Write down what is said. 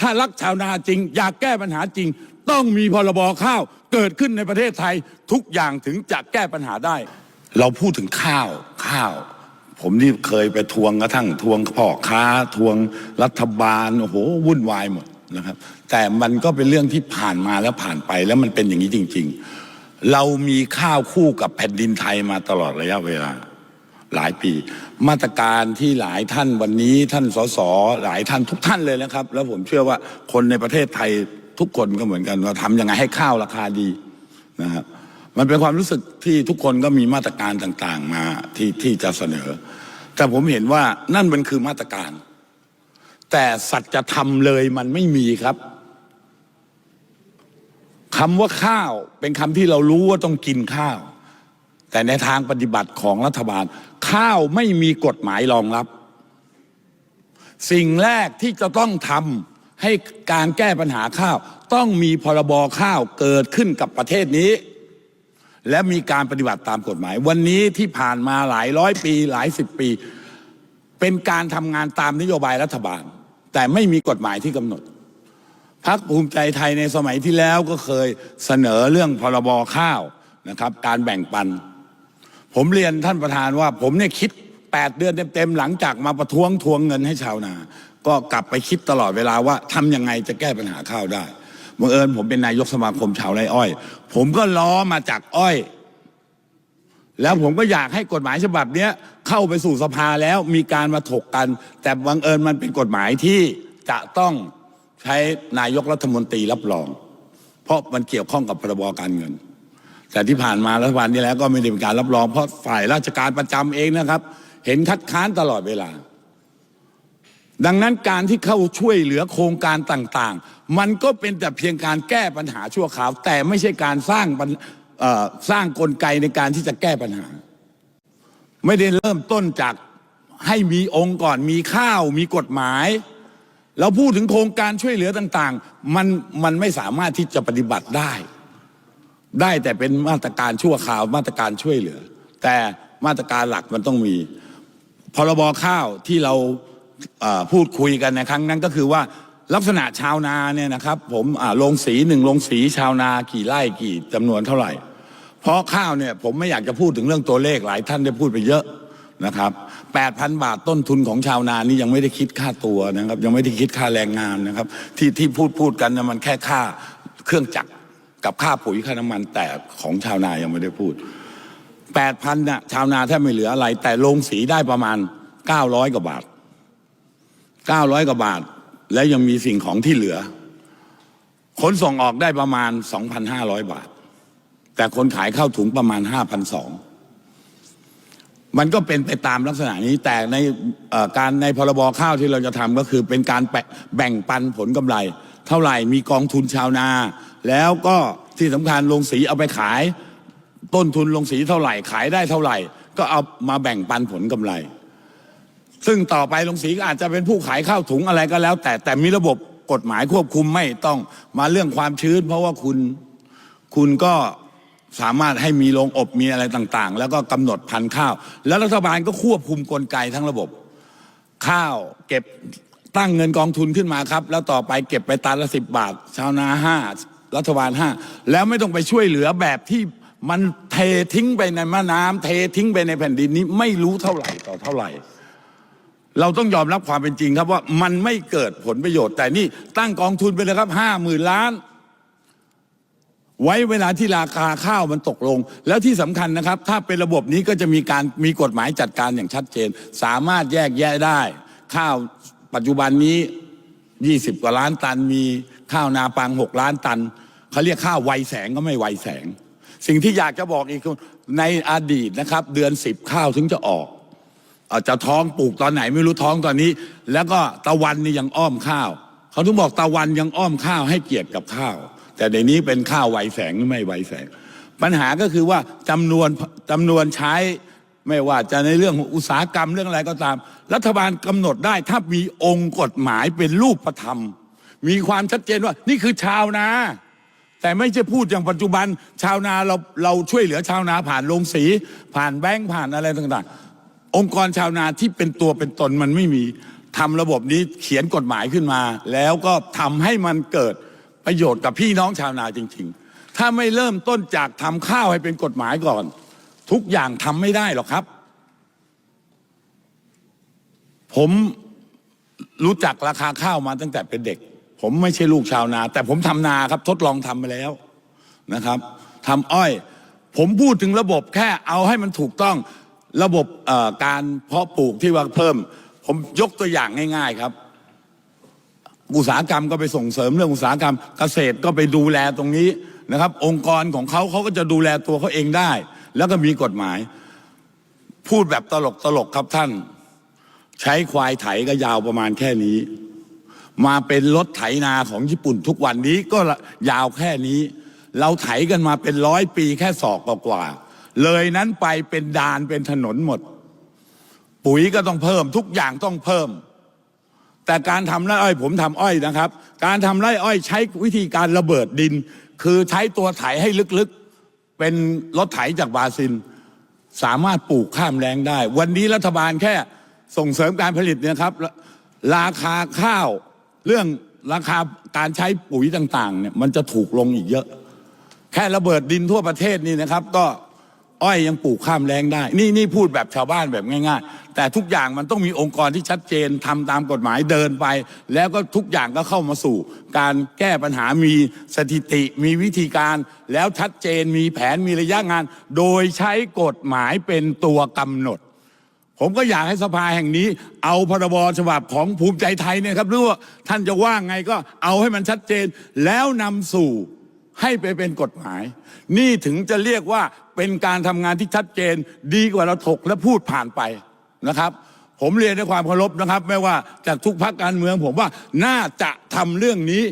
ถ้ารักชาวนาจริง อยากแก้ปัญหาจริง ต้องมีพรบข้าวเกิดขึ้นในประเทศไทยทุกอย่างถึงจะแก้ปัญหาได้ เราพูดถึงข้าวข้าว ผมนี่เคยไปทวงกระทั่งทวงพ่อค้า ทวงรัฐบาลโอ้โหวุ่นวายหมดนะครับ แต่มันก็เป็นเรื่องที่ผ่านมาแล้วผ่านไปแล้วมันเป็นอย่างนี้จริง ๆ เรามีข้าวคู่กับแผ่นดินไทยมาตลอดระยะเวลา หลายปี มาตรการที่หลายท่านวันนี้ท่านสสหลายท่านทุกท่านเลยนะครับ แล้วผมเชื่อว่าคนในประเทศไทยทุกคนก็เหมือนกันว่าทำยังไงให้ข้าวราคาดีนะครับมันเป็นความรู้สึกที่ทุกคนก็มีมาตรการต่างๆมาที่ที่จะเสนอ แต่ผมเห็นว่านั่นมันคือมาตรการ แต่สัจธรรมเลยมันไม่มีครับคำว่าข้าวเป็นคำที่เรารู้ว่าต้องกินข้าว แต่ในทางปฏิบัติของรัฐบาล ข้าวไม่มีกฎหมายรองรับ สิ่งแรกที่จะต้องทำให้การแก้ปัญหาข้าว ต้องมีพรบข้าวเกิดขึ้นกับประเทศนี้ และมีการปฏิบัติตามกฎหมาย วันนี้ที่ผ่านมาหลายร้อยปีหลายสิบปี เป็นการทำงานตามนโยบายรัฐบาล แต่ไม่มีกฎหมายที่กำหนดพักภูมิใจไทยในสมัยที่แล้วก็เคยเสนอเรื่องพรบข้าวนะครับ การแบ่งปัน ผมเรียนท่านประธานว่า ผมเนี่ยคิด 8 เดือนเต็มๆหลังจากมาประท้วงทวงเงินให้ชาวนา ก็กลับไปคิดตลอดเวลาว่าทำยังไงจะแก้ปัญหาข้าวได้บังเอิญผมเป็นนายกสมาคมชาวไร่อ้อย ผมก็ล้อมาจากอ้อย แล้วผมก็อยากให้กฎหมายฉบับเนี้ยเข้าไปสู่สภาแล้วมีการมาถกกัน แต่บังเอิญมันเป็นกฎหมายที่จะต้องใช้นายกรัฐมนตรีรับรอง เพราะมันเกี่ยวข้องกับพรบการเงิน แต่ที่ผ่านมารัฐบาลนี้แล้วก็ไม่ได้มีการรับรองเพราะฝ่ายราชการประจำเองนะครับ เห็นคัดค้านตลอดเวลา ดังนั้นการที่เข้าช่วยเหลือโครงการต่างๆ มันก็เป็นแต่เพียงการแก้ปัญหาชั่วคราว แต่ไม่ใช่การสร้างสร้างกลไกในการที่จะแก้ปัญหา ไม่ได้เริ่มต้นจากให้มีองค์ก่อนมีข้าวมีกฎหมายเราพูดถึงโครงการช่วยเหลือต่างๆ มันมันไม่สามารถที่จะปฏิบัติได้ ได้แต่เป็นมาตรการชั่วคราวมาตรการช่วยเหลือ แต่มาตรการหลักมันต้องมีพรบข้าวที่เราพูดคุยกันในครั้งนั้นก็คือว่าลักษณะชาวนาเนี่ยนะครับ ผมลงสีหนึ่งลงสีชาวนากี่ไร่กี่จำนวนเท่าไหร่ เพราะข้าวเนี่ยผมไม่อยากจะพูดถึงเรื่องตัวเลขหลายท่านได้พูดไปเยอะนะครับ8,000 บาทต้นทุนของชาวนานี่ยังไม่ได้คิดค่าตัวนะครับ ยังไม่ได้คิดค่าแรงงานนะครับ ที่ที่พูดพูดกันนะมันแค่ค่าเครื่องจักร กับค่าปุ๋ยค่าน้ำมัน แต่ของชาวนายังไม่ได้พูดแปดพันน่ะชาวนาแทบไม่เหลืออะไร แต่ลงสีได้ประมาณเก้าร้อยกว่าบาทเก้าร้อยกว่าบาท แล้วยังมีสิ่งของที่เหลือ ขนส่งออกได้ประมาณสองพันห้าร้อยบาท แต่คนขายเข้าถุงประมาณห้าพันสองมันก็เป็นไปตามลักษณะนี้ แต่ในการในพรบข้าวที่เราจะทำก็คือเป็นการแบ่งปันผลกำไร เท่าไหร่มีกองทุนชาวนา แล้วก็ที่สำคัญลงสีเอาไปขาย ต้นทุนลงสีเท่าไหร่ ขายได้เท่าไหร่ ก็เอามาแบ่งปันผลกำไร ซึ่งต่อไปลงสีก็อาจจะเป็นผู้ขายข้าวถุงอะไรก็แล้ว แต่แต่มีระบบกฎหมายควบคุมไม่ต้องมาเรื่องความชื้น เพราะว่าคุณคุณก็สามารถให้มีโรงอบมีอะไรต่างๆ แล้วก็กำหนดพันธุ์ข้าว แล้วรัฐบาลก็ควบคุมกลไกทั้งระบบ ข้าวเก็บตั้งเงินกองทุนขึ้นมาครับ แล้วต่อไปเก็บไปตันละสิบบาท ชาวนาห้า รัฐบาลห้าแล้วไม่ต้องไปช่วยเหลือแบบที่มันเททิ้งไปในแม่น้ำเททิ้งไปในแผ่นดินนี้ไม่รู้เท่าไหร่ต่อเท่าไหร่ เราต้องยอมรับความเป็นจริงครับว่ามันไม่เกิดผลประโยชน์ แต่นี่ตั้งกองทุนไปเลยครับห้าหมื่นล้าน ไว้เวลาที่ราคาข้าวมันตกลง แล้วที่สำคัญนะครับ ถ้าเป็นระบบนี้ก็จะมีการมีกฎหมายจัดการอย่างชัดเจน สามารถแยกแยะได้ ข้าวปัจจุบันนี้ 20 กว่าล้านตันมี ข้าวนาปัง6ล้านตันเขาเรียกข้าวไวแสงก็ไม่ไวแสง สิ่งที่อยากจะบอกอีกคือในอดีตนะครับ เดือน10ข้าวถึงจะออกอาจจะท้องปลูกตอนไหนไม่รู้ท้องตอนนี้ แล้วก็ตะวันนี่ยังอ้อมข้าวเขาถึงบอกตะวันยังอ้อมข้าวให้เกียรติกับข้าว แต่ในนี้เป็นข้าวไวแสงหรือไม่ไวแสง ปัญหาก็คือว่าจำนวนจำนวนใช้ไม่ว่าจะในเรื่องอุตสาหกรรมเรื่องอะไรก็ตาม รัฐบาลกำหนดได้ถ้ามีองค์กฎหมายเป็นรูปธรรม มีความชัดเจนว่า นี่คือชาวนา แต่ไม่ใช่พูดอย่างปัจจุบัน ชาวนาเราเราช่วยเหลือชาวนาผ่านโรงสี ผ่านแบงค์ผ่านอะไรต่างๆ องค์กรชาวนาที่เป็นตัวเป็นตนมันไม่มีทำระบบนี้เขียนกฎหมายขึ้นมา แล้วก็ทำให้มันเกิดประโยชน์กับพี่น้องชาวนาจริง ๆ ถ้าไม่เริ่มต้นจากทำข้าวให้เป็นกฎหมายก่อน ทุกอย่างทำไม่ได้หรอกครับ ผมรู้จักราคาข้าวมาตั้งแต่เป็นเด็ก ผมไม่ใช่ลูกชาวนา แต่ผมทำนาครับทดลองทำมาแล้วนะครับทำอ้อย ผมพูดถึงระบบแค่เอาให้มันถูกต้องระบบการเพาะปลูกที่ว่าเพิ่ม ผมยกตัวอย่างง่าย ๆครับ อุตสาหกรรมก็ไปส่งเสริมเรื่องอุตสาหกรรม เกษตรก็ไปดูแลตรงนี้นะครับ องค์กรของเขาเขาก็จะดูแลตัวเขาเองได้ แล้วก็มีกฎหมาย พูดแบบตลกตลกๆครับท่าน ใช้ควายไถก็ยาวประมาณแค่นี้ มาเป็นรถไถนาของญี่ปุ่นทุกวันนี้ก็ยาวแค่นี้ เราไถกันมาเป็นร้อยปีแค่ศอกกว่าๆเลยนั้นไปเป็นดานเป็นถนนหมด ปุ๋ยก็ต้องเพิ่ม ทุกอย่างต้องเพิ่ม แต่การทำไร่อ้อยผมทำอ้อยนะครับ การทำไร่อ้อยใช้วิธีการระเบิดดิน คือใช้ตัวไถให้ลึกๆ เป็นรถไถจากบราซิล สามารถปลูกข้ามแรงได้ วันนี้รัฐบาลแค่ส่งเสริมการผลิตเนี่ยครับ ราคาข้าว เรื่องราคาการใช้ปุ๋ยต่างๆเนี่ยมันจะถูกลงอีกเยอะ แค่ระเบิดดินทั่วประเทศนี่นะครับ ก็อ้อยยังปลูกข้ามแรงได้ นี่นี่พูดแบบชาวบ้านแบบง่าย ๆ แต่ทุกอย่างมันต้องมีองค์กรที่ชัดเจนทำตามกฎหมายเดินไป แล้วก็ทุกอย่างก็เข้ามาสู่ การแก้ปัญหามีสถิติมีวิธีการแล้วชัดเจนมีแผนมีระยะงาน โดยใช้กฎหมายเป็นตัวกำหนด ผมก็อยากให้สภาแห่งนี้ เอาพรบฉบับของภูมิใจไทยเนี่ยครับหรือว่าท่านจะว่าไงก็เอาให้มันชัดเจน แล้วนำสู่ให้ไปเป็นกฎหมาย นี่ถึงจะเรียกว่าเป็นการทำงานที่ชัดเจน ดีกว่าเราถกและพูดผ่านไปนะครับ ผมเรียนด้วยความเคารพนะครับ ไม่ว่าจากทุกพักการเมือง ผมว่าน่าจะทำเรื่องนี้